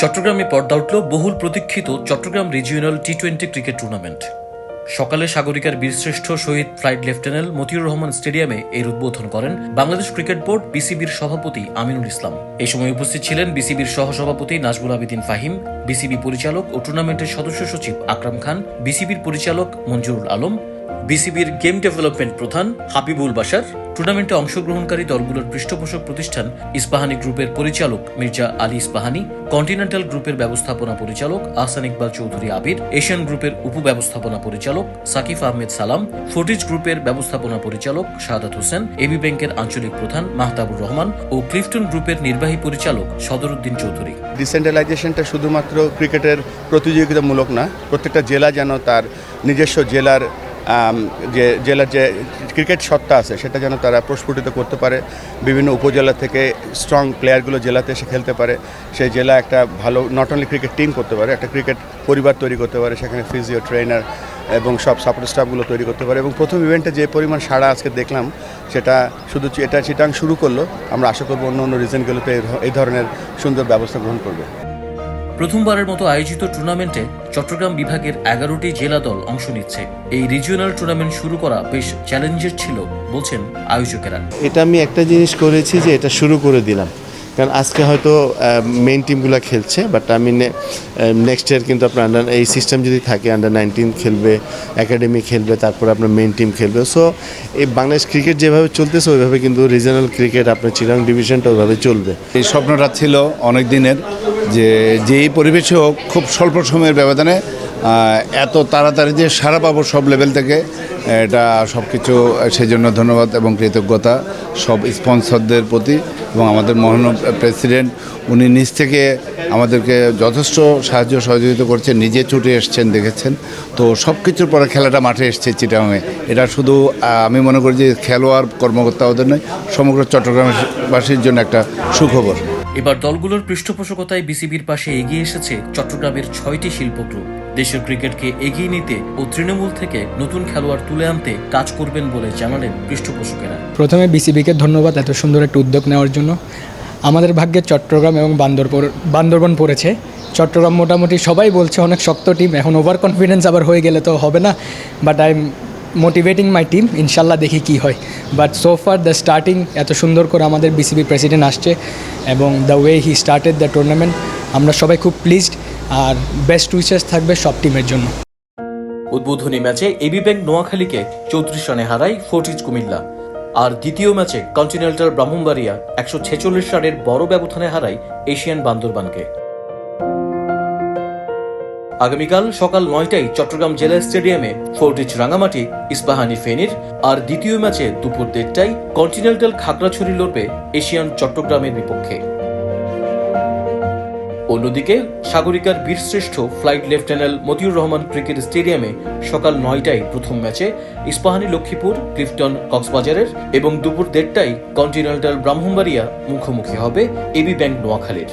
চট্টগ্রামে পর্দা উঠল বহুল প্রতীক্ষিত Chattogram regional T twenty cricket tournament. সকালে সাগরিকার বীরশ্রেষ্ঠ শহীদ ফ্লাইট লেফটেন্যান্ট মতিউর রহমান স্টেডিয়ামে এর উদ্বোধন করেন বাংলাদেশ ক্রিকেট বোর্ড বিসিবির সভাপতি আমিনুল ইসলাম। এই সময় উপস্থিত ছিলেন বিসিবির সহসভাপতি নাজবুল আবেদিন ফাহিম, বিসিবি পরিচালক ও টুর্নামেন্টের সদস্য সচিব আকরাম খান, বিসিবির পরিচালক মঞ্জুরুল আলম বিসিবির গেম ডেভেলপমেন্ট প্রধান হাবিবুল বাশার, টুর্নামেন্টে অংশগ্রহণকারী দলগুলোর পৃষ্ঠপোষক প্রতিষ্ঠান ইস্পাহানি গ্রুপের পরিচালক মির্জা আলী ইস্পাহানি, কন্টিনেন্টাল গ্রুপের ব্যবস্থাপনা পরিচালক আহসান ইকবাল চৌধুরী আবির, এশিয়ান গ্রুপের উপব্যবস্থাপনা পরিচালক সাকিব আহমেদ সালাম ফোর্টিজ গ্রুপের ব্যবস্থাপনা পরিচালক শাহাদাত হোসেন, এবি ব্যাংকের আঞ্চলিক প্রধান মাহতাবুর রহমান ও ক্লিফটন গ্রুপের নির্বাহী পরিচালক সদরুদ্দিন চৌধুরী। ডিসেন্ট্রালাইজেশনটা শুধুমাত্র ক্রিকেটের প্রতিযোগিতামূলক না, প্রত্যেকটা জেলা যেন তার নিজস্ব জেলার যে জেলার যে ক্রিকেট সত্তা আছে, সেটা যেন তারা প্রস্ফুটিত করতে পারে। বিভিন্ন উপজেলা থেকে স্ট্রং প্লেয়ারগুলো জেলাতে এসে খেলতে পারে। সেই জেলা একটা ভালো নট অনলি ক্রিকেট টিম করতে পারে, একটা ক্রিকেট পরিবার তৈরি করতে পারে, সেখানে ফিজিও ট্রেনার এবং সব সাপোর্ট স্টাফগুলো তৈরি করতে পারে। এবং প্রথম ইভেন্টে যে পরিমাণ সাড়া আজকে দেখলাম, সেটা শুধু এটা চিটাং শুরু করল। আমরা আশা করব অন্য অন্য রিজনগুলোতে এই ধরনের সুন্দর ব্যবস্থা গ্রহণ করবে। প্রথমবারের মতো আয়োজিত টুর্নামেন্টে চট্টগ্রাম বিভাগের এগারোটি জেলা দল অংশ নিচ্ছে। এই রিজিওনাল টুর্নামেন্ট শুরু করা বেশ চ্যালেঞ্জের ছিল বলছেন আয়োজকেরা। এটা আমি একটা জিনিস করেছি যে এটা শুরু করে দিলাম। কারণ আজকে হয়তো মেইন টিমগুলো খেলছে বাট আমি নেক্সট ইয়ার কিন্তু আপনার আন্ডার এই সিস্টেম যদি থাকে আন্ডার নাইনটিন খেলবে একাডেমি খেলবে তারপরে আপনার মেইন টিম খেলবে। সো এই বাংলাদেশ ক্রিকেট যেভাবে চলতেছে ওইভাবে কিন্তু রিজনাল ক্রিকেট আপনার চিরাং ডিভিশনটা ওইভাবে চলবে। এই স্বপ্নটা ছিল অনেক দিনের যে যেই পরিবেশে হোক, খুব স্বল্প সময়ের ব্যবধানে এত তাড়াতাড়ি যে সারা পাবো সব লেভেল থেকে, এটা সব কিছু সেই জন্য ধন্যবাদ এবং কৃতজ্ঞতা সব স্পন্সরদের প্রতি এবং আমাদের মহান প্রেসিডেন্ট, উনি নিজ থেকে আমাদেরকে যথেষ্ট সাহায্য সহযোগিতা করছেন, নিজে ছুটে এসছেন, দেখেছেন। তো সব কিছুর পরে খেলাটা মাঠে এসছে চিটাংয়ে এটা শুধু আমি মনে করি যে খেলোয়াড় কর্মকর্তা ওদের নয়, সমগ্র চট্টগ্রামবাসীর জন্য একটা সুখবর। এবার দলগুলোর পৃষ্ঠপোষকতায় বিসিবির পাশে এগিয়ে এসেছে চট্টগ্রামের ছয়টি শিল্প গ্রুপ দেশের ক্রিকেটকে এগিয়ে নিতে ও তৃণমূল থেকে নতুন খেলোয়াড় তুলে আনতে কাজ করবেন বলে জানালেন পৃষ্ঠপোষকেরা। প্রথমে বিসিবিকে ধন্যবাদ এত সুন্দর একটা উদ্যোগ নেওয়ার জন্য। আমাদের ভাগ্যে চট্টগ্রাম এবং বান্দরপুর, বান্দরবন পড়েছে। চট্টগ্রাম মোটামুটি সবাই বলছে অনেক শক্ত টিম এখন ওভার কনফিডেন্স আবার হয়ে গেলে তো হবে না। But I am motivating my team ইনশাল্লাহ দেখি কি হয়। But so far the starting এত সুন্দর করে আমাদের বিসিবি প্রেসিডেন্ট আসছে এবং the way he started the tournament আমরা সবাই খুব প্লিজড আর বেস্ট উইচেস থাকবে সব টিমের জন্য। উদ্বোধনী ম্যাচে এবি ব্যাংক নোয়াখালীকে চৌত্রিশ রানে হারায় ফোর্টিজ কুমিল্লা। আর দ্বিতীয় ম্যাচে কন্টিনেন্টাল ব্রাহ্মণবাড়িয়া একশো ছেচল্লিশ রানের বড় ব্যবধানে হারায় এশিয়ান বান্দরবানকে। আগামীকাল সকাল নয়টায় চট্টগ্রাম জেলা স্টেডিয়ামে ফোর্টিজ রাঙামাটি, ইস্পাহানি ফেনীর আর দ্বিতীয় ম্যাচে দুপুর দেড়টায় কন্টিনেন্টাল খাগড়াছড়ি লড়বে এশিয়ান চট্টগ্রামের বিপক্ষে। অন্যদিকে সাগরিকার বীরশ্রেষ্ঠ flight lieutenant Motiur Rahman cricket স্টেডিয়ামে সকাল নয়টায় প্রথম ম্যাচে ইস্পাহানি লক্ষ্মীপুর ক্লিফটন কক্সবাজারের এবং দুপুর দেড়টায় কন্টিনেন্টাল ব্রাহ্মণবাড়িয়া মুখোমুখি হবে এবি ব্যাংক নোয়াখালীর।